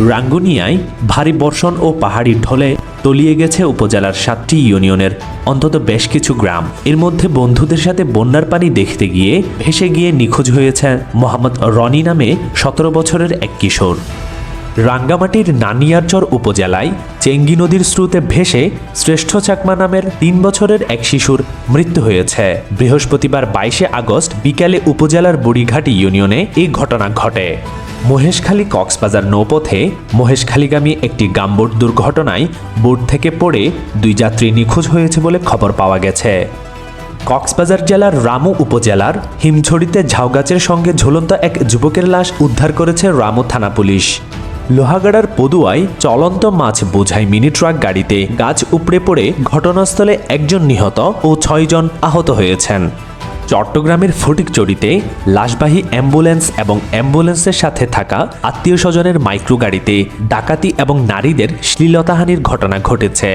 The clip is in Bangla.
রাঙ্গুনিয়ায় ভারী বর্ষণ ও পাহাড়ি ঢলে তলিয়ে গেছে উপজেলার সাতটি ইউনিয়নের, অন্তত বেশ কিছু গ্রাম। এর মধ্যে বন্ধুদের সাথে বন্যার পানি দেখতে গিয়ে ভেসে গিয়ে নিখোঁজ হয়েছে মোহাম্মদ রনি নামে সতেরো বছরের এক কিশোর। রাঙ্গামাটির নানিয়ারচর উপজেলায় চেঙ্গি নদীর স্রোতে ভেসে শ্রেষ্ঠ চাকমা নামের তিন বছরের এক শিশুর মৃত্যু হয়েছে। বৃহস্পতিবার বাইশে আগস্ট বিকালে উপজেলার বুড়িঘাটি ইউনিয়নে এই ঘটনা ঘটে। মহেশখালী কক্সবাজার নৌপথে মহেশখালীগামী একটি গামবোট দুর্ঘটনায় বোট থেকে পড়ে দুই যাত্রী নিখোঁজ হয়েছে বলে খবর পাওয়া গেছে। কক্সবাজার জেলার রামু উপজেলার হিমছড়িতে ঝাউগাছের সঙ্গে ঝুলন্ত এক যুবকের লাশ উদ্ধার করেছে রামু থানা পুলিশ। লোহাগাড়ার পদুয়ায় চলন্ত মাছ বোঝাই মিনি ট্রাক গাড়িতে গাছ উপড়ে পড়ে ঘটনাস্থলে একজন নিহত ও ছয়জন আহত হয়েছেন। চট্টগ্রামের ফটিকচড়িতে লাশবাহী অ্যাম্বুলেন্স এবং অ্যাম্বুলেন্সের সাথে থাকা আত্মীয় স্বজনের মাইক্রো গাড়িতে ডাকাতি এবং নারীদের শ্লীলতাহানির ঘটনা ঘটেছে।